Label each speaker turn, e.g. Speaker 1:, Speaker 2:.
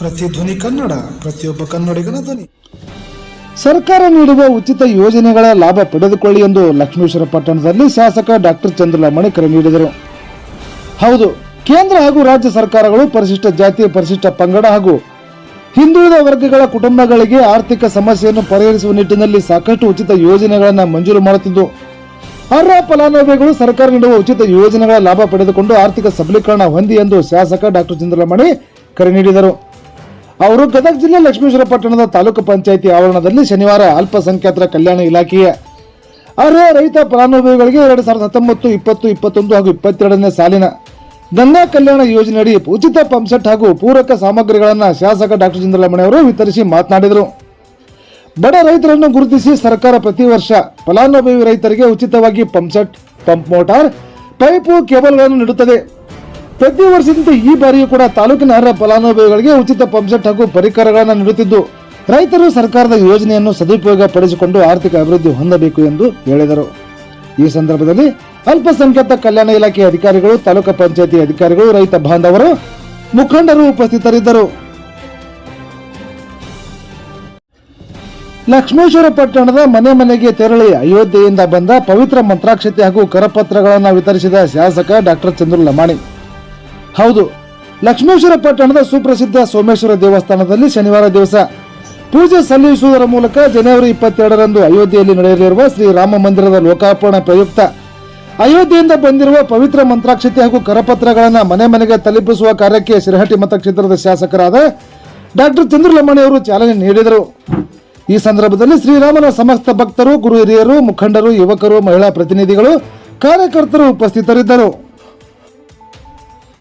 Speaker 1: ಪ್ರತಿಧ್ವನಿ ಕನ್ನಡ, ಪ್ರತಿಯೊಬ್ಬ ಕನ್ನಡಿಗನ ಧ್ವನಿ.
Speaker 2: ಸರ್ಕಾರ ನೀಡುವ ಉಚಿತ ಯೋಜನೆಗಳ ಲಾಭ ಪಡೆದುಕೊಳ್ಳಿ ಎಂದು ಲಕ್ಷ್ಮೇಶ್ವರ ಪಟ್ಟಣದಲ್ಲಿ ಶಾಸಕ ಡಾಕ್ಟರ್ ಚಂದ್ರಲಮಣಿ ಕರೆ ನೀಡಿದರು. ಹೌದು, ಕೇಂದ್ರ ಹಾಗೂ ರಾಜ್ಯ ಸರ್ಕಾರಗಳು ಪರಿಶಿಷ್ಟ ಜಾತಿ, ಪರಿಶಿಷ್ಟ ಪಂಗಡ ಹಾಗೂ ಹಿಂದುಳಿದ ವರ್ಗಗಳ ಕುಟುಂಬಗಳಿಗೆ ಆರ್ಥಿಕ ಸಮಸ್ಯೆಯನ್ನು ಪರಿಹರಿಸುವ ನಿಟ್ಟಿನಲ್ಲಿ ಸಾಕಷ್ಟು ಉಚಿತ ಯೋಜನೆಗಳನ್ನು ಮಂಜೂರು ಮಾಡುತ್ತಿದ್ದು, ಅರ್ಹ ಫಲಾನುಭವಿಗಳು ಸರ್ಕಾರ ನೀಡುವ ಉಚಿತ ಯೋಜನೆಗಳ ಲಾಭ ಪಡೆದುಕೊಂಡು ಆರ್ಥಿಕ ಸಬಲೀಕರಣ ಹೊಂದಿ ಎಂದು ಶಾಸಕ ಡಾಕ್ಟರ್ ಚಂದ್ರಲಮಣಿ ಕರೆ ನೀಡಿದರು. ಅವರು ಗದಗ ಜಿಲ್ಲೆ ಲಕ್ಷ್ಮೇಶ್ವರ ಪಟ್ಟಣದ ತಾಲೂಕು ಪಂಚಾಯಿತಿ ಆವರಣದಲ್ಲಿ ಶನಿವಾರ ಅಲ್ಪಸಂಖ್ಯಾತರ ಕಲ್ಯಾಣ ಇಲಾಖೆಯ ಅರ್ಹ ರೈತ ಫಲಾನುಭವಿಗಳಿಗೆ ಎರಡು ಸಾವಿರದ ಹತ್ತೊಂಬತ್ತು, ಇಪ್ಪತ್ತು, ಇಪ್ಪತ್ತೊಂದು ಹಾಗೂ ಇಪ್ಪತ್ತೆರಡನೇ ಸಾಲಿನ ಗಂಗಾ ಕಲ್ಯಾಣ ಯೋಜನೆಯಡಿ ಉಚಿತ ಪಂಪ್ಸೆಟ್ ಹಾಗೂ ಪೂರಕ ಸಾಮಗ್ರಿಗಳನ್ನು ಶಾಸಕ ಡಾಕ್ಟರ್ ಚಂದ್ರಲಮಣಿ ಅವರು ವಿತರಿಸಿ ಮಾತನಾಡಿದರು. ಬಡ ರೈತರನ್ನು ಗುರುತಿಸಿ ಸರ್ಕಾರ ಪ್ರತಿ ವರ್ಷ ಫಲಾನುಭವಿ ರೈತರಿಗೆ ಉಚಿತವಾಗಿ ಪಂಪ್ಸೆಟ್ ಪಂಪ್ ಮೋಟಾರ್, ಪೈಪು ಕೇಬಲ್ಗಳನ್ನು ನೀಡುತ್ತದೆ. ಪ್ರತಿ ವರ್ಷದಂತೆ ಈ ಬಾರಿಯೂ ಕೂಡ ತಾಲೂಕಿನ ಅರ್ಹ ಫಲಾನುಭವಿಗಳಿಗೆ ಉಚಿತ ಪಂಪ್ಸೆಟ್ ಹಾಗೂ ಪರಿಕರಗಳನ್ನು ನೀಡುತ್ತಿದ್ದು, ರೈತರು ಸರ್ಕಾರದ ಯೋಜನೆಯನ್ನು ಸದುಪಯೋಗ ಪಡಿಸಿಕೊಂಡು ಆರ್ಥಿಕ ಅಭಿವೃದ್ಧಿ ಹೊಂದಬೇಕು ಎಂದು ಹೇಳಿದರು. ಈ ಸಂದರ್ಭದಲ್ಲಿ ಅಲ್ಪಸಂಖ್ಯಾತ ಕಲ್ಯಾಣ ಇಲಾಖೆ ಅಧಿಕಾರಿಗಳು, ತಾಲೂಕು ಪಂಚಾಯತಿ ಅಧಿಕಾರಿಗಳು, ರೈತ ಬಾಂಧವರು ಮುಖಂಡರು ಉಪಸ್ಥಿತರಿದ್ದರು. ಲಕ್ಷ್ಮೇಶ್ವರ ಪಟ್ಟಣದ ಮನೆ ಮನೆಗೆ ತೆರಳಿ ಅಯೋಧ್ಯೆಯಿಂದ ಬಂದ ಪವಿತ್ರ ಮಂತ್ರಾಕ್ಷತೆ ಹಾಗೂ ಕರಪತ್ರಗಳನ್ನು ವಿತರಿಸಿದ ಶಾಸಕ ಡಾಕ್ಟರ್ ಚಂದ್ರು ಲಮಾಣಿ. ಹೌದು. ಲಕ್ಷ್ಮೇಶ್ವರ ಪಟ್ಟಣದ ಸುಪ್ರಸಿದ್ಧ ಸೋಮೇಶ್ವರ ದೇವಸ್ಥಾನದಲ್ಲಿ ಶನಿವಾರ ದಿವಸ ಪೂಜೆ ಸಲ್ಲಿಸುವುದರ ಮೂಲಕ ಜನವರಿ ಇಪ್ಪತ್ತೆರಡರಂದು ಅಯೋಧ್ಯೆಯಲ್ಲಿ ನಡೆಯಲಿರುವ ಶ್ರೀ ರಾಮ ಮಂದಿರದ ಲೋಕಾರ್ಪಣೆ ಪ್ರಯುಕ್ತ. ಅಯೋಧ್ಯೆಯಿಂದ ಬಂದಿರುವ ಪವಿತ್ರ ಮಂತ್ರಾಕ್ಷತೆ ಹಾಗೂ ಕರಪತ್ರಗಳನ್ನು ಮನೆ ಮನೆಗೆ ತಲುಪಿಸುವ ಕಾರ್ಯಕ್ಕೆ ಶಿರಹಟ್ಟಿ ಮತಕ್ಷೇತ್ರದ ಶಾಸಕರಾದ ಡಾಕ್ಟರ್ ಚಂದ್ರಲಮಣಿ ಅವರು ಚಾಲನೆ ನೀಡಿದರು. ಈ ಸಂದರ್ಭದಲ್ಲಿ ಶ್ರೀರಾಮನ ಸಮಸ್ತ ಭಕ್ತರು, ಗುರು ಹಿರಿಯರು, ಮುಖಂಡರು, ಯುವಕರು, ಮಹಿಳಾ ಪ್ರತಿನಿಧಿಗಳು, ಕಾರ್ಯಕರ್ತರು ಉಪಸ್ಥಿತರಿದ್ದರು.